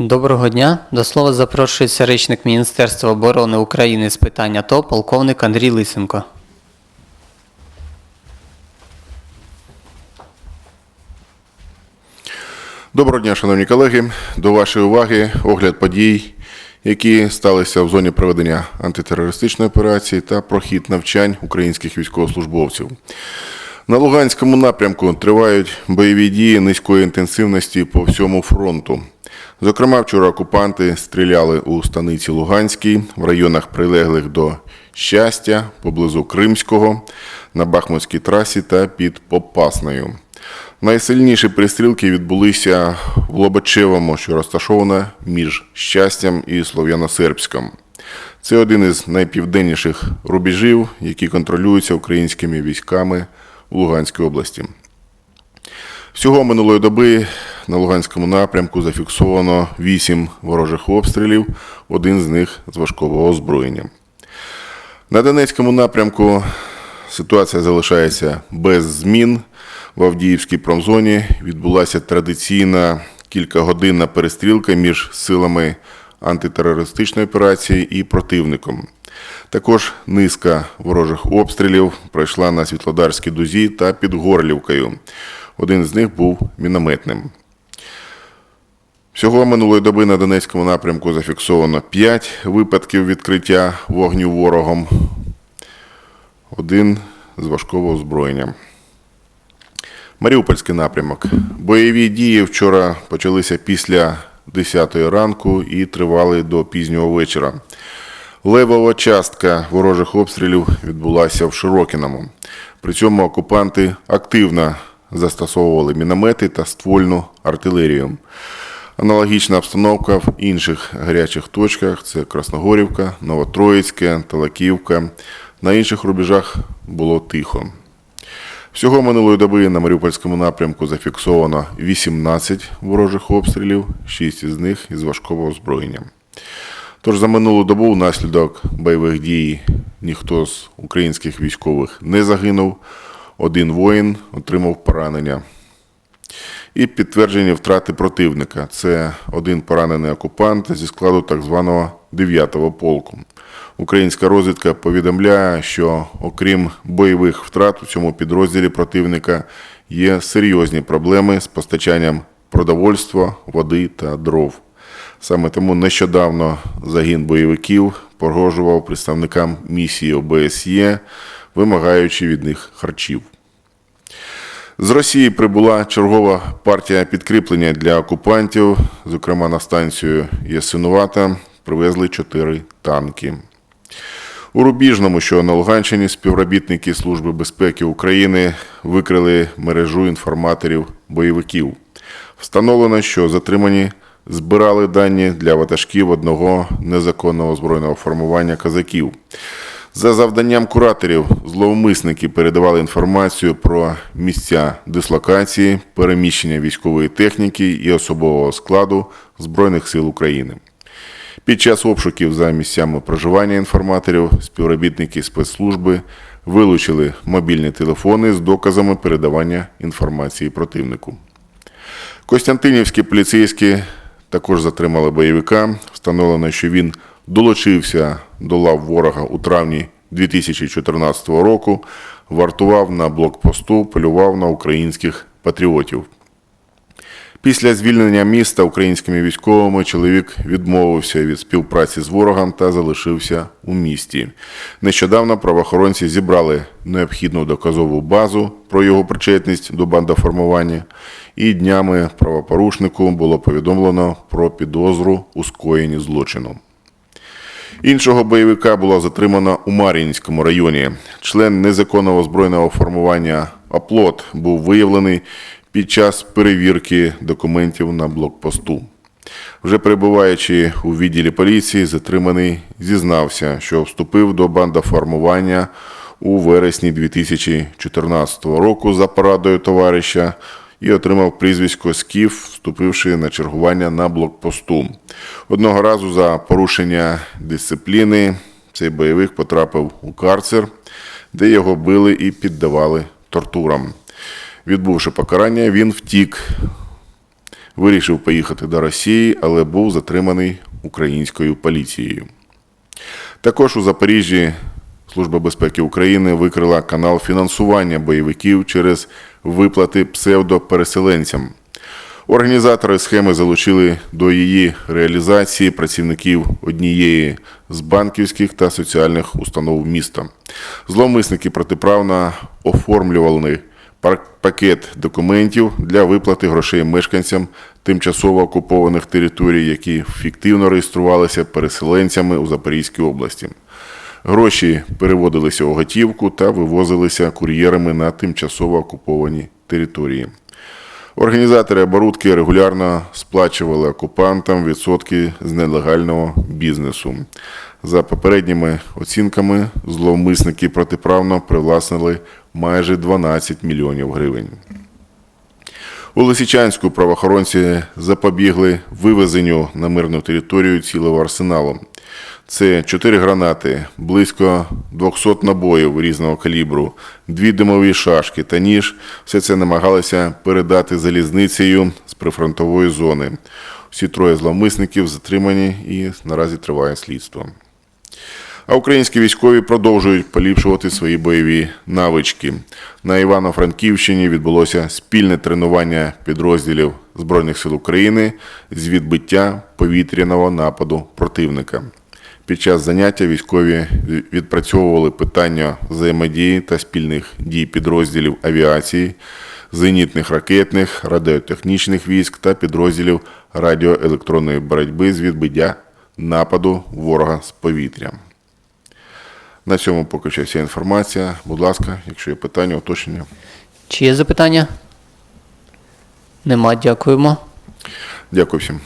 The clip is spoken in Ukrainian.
Доброго дня. До слова запрошується речник Міністерства оборони України з питань АТО, полковник Андрій Лисенко. Доброго дня, шановні колеги. До вашої уваги огляд подій, які сталися в зоні проведення антитерористичної операції та прохід навчань українських військовослужбовців. На Луганському напрямку тривають бойові дії низької інтенсивності по всьому фронту. Зокрема, вчора окупанти стріляли у станиці Луганській, в районах прилеглих до Щастя, поблизу Кримського, на Бахмутській трасі та під Попасною. Найсильніші пристрілки відбулися в Лобачевому, що розташоване між Щастям і Слов'яно-Сербськом. Це один із найпівденніших рубежів, які контролюються українськими військами у Луганській області. Всього минулої доби на Луганському напрямку зафіксовано 8 ворожих обстрілів, один з них з важкого озброєння. На Донецькому напрямку ситуація залишається без змін. В Авдіївській промзоні відбулася традиційна кількагодинна перестрілка між силами антитерористичної операції і противником. Також низка ворожих обстрілів пройшла на Світлодарській дузі та під Горлівкою. Один з них був мінометним. Всього минулої доби на Донецькому напрямку зафіксовано 5 випадків відкриття вогню ворогом, один з важкого озброєння. Маріупольський напрямок. Бойові дії вчора почалися після 10 ранку і тривали до пізнього вечора. Левова частка ворожих обстрілів відбулася в Широкіному. При цьому окупанти активно застосовували міномети та ствольну артилерію. Аналогічна обстановка в інших гарячих точках це Красногорівка, Новотроїцьке, Талаківка. На інших рубежах було тихо. Всього минулої доби на Маріупольському напрямку зафіксовано 18 ворожих обстрілів, 6 із них із важкого озброєння. Тож за минулу добу внаслідок бойових дій ніхто з українських військових не загинув, один воїн отримав поранення. І підтверджені втрати противника. Це один поранений окупант зі складу так званого 9-го полку. Українська розвідка повідомляє, що окрім бойових втрат у цьому підрозділі противника є серйозні проблеми з постачанням продовольства, води та дров. Саме тому нещодавно загін бойовиків погрожував представникам місії ОБСЄ, вимагаючи від них харчів. З Росії прибула чергова партія підкріплення для окупантів, зокрема на станцію Ясинувата, привезли чотири танки. У Рубіжному, що на Луганщині, співробітники Служби безпеки України викрили мережу інформаторів бойовиків. Встановлено, що затримані збирали дані для ватажків одного незаконного збройного формування казаків. За завданням кураторів, зловмисники передавали інформацію про місця дислокації, переміщення військової техніки і особового складу Збройних сил України. Під час обшуків за місцями проживання інформаторів співробітники спецслужби вилучили мобільні телефони з доказами передавання інформації противнику. Костянтинівські поліцейські також затримали бойовика. Встановлено, що він долучився до лав ворога у травні 2014 року, вартував на блокпосту, полював на українських патріотів. Після звільнення міста українськими військовими чоловік відмовився від співпраці з ворогом та залишився у місті. Нещодавно правоохоронці зібрали необхідну доказову базу про його причетність до бандоформування, і днями правопорушнику було повідомлено про підозру у скоєнні злочину. Іншого бойовика було затримано у Мар'їнському районі. Член незаконного збройного формування «Оплот» був виявлений під час перевірки документів на блокпосту. Вже перебуваючи у відділі поліції, затриманий зізнався, що вступив до бандоформування у вересні 2014 року за порадою товариша і отримав прізвисько Скіф, вступивши на чергування на блокпосту. Одного разу за порушення дисципліни цей бойовик потрапив у карцер, де його били і піддавали тортурам. Відбувши покарання, він втік. Вирішив поїхати до Росії, але був затриманий українською поліцією. Також у Запоріжжі Служба безпеки України викрила канал фінансування бойовиків через виплати псевдопереселенцям. Організатори схеми залучили до її реалізації працівників однієї з банківських та соціальних установ міста. Зловмисники протиправно оформлювали пакет документів для виплати грошей мешканцям тимчасово окупованих територій, які фіктивно реєструвалися переселенцями у Запорізькій області. Гроші переводилися у готівку та вивозилися кур'єрами на тимчасово окуповані території. Організатори оборудки регулярно сплачували окупантам відсотки з нелегального бізнесу. За попередніми оцінками, зловмисники протиправно привласнили майже 12 мільйонів гривень. У Лисичанську правоохоронці запобігли вивезенню на мирну територію цілого арсеналу. Це 4 гранати, близько 200 набоїв різного калібру, дві димові шашки та ніж. Все це намагалися передати залізницею з прифронтової зони. Всі троє зловмисників затримані і наразі триває слідство. А українські військові продовжують поліпшувати свої бойові навички. На Івано-Франківщині відбулося спільне тренування підрозділів Збройних сил України з відбиття повітряного нападу противника. Під час заняття військові відпрацьовували питання взаємодії та спільних дій підрозділів авіації, зенітних ракетних, радіотехнічних військ та підрозділів радіоелектронної боротьби з відбиття нападу ворога з повітря. На цьому поки що вся інформація. Будь ласка, якщо є питання, уточнення. Чи є запитання? Нема, дякуємо. Дякую всім.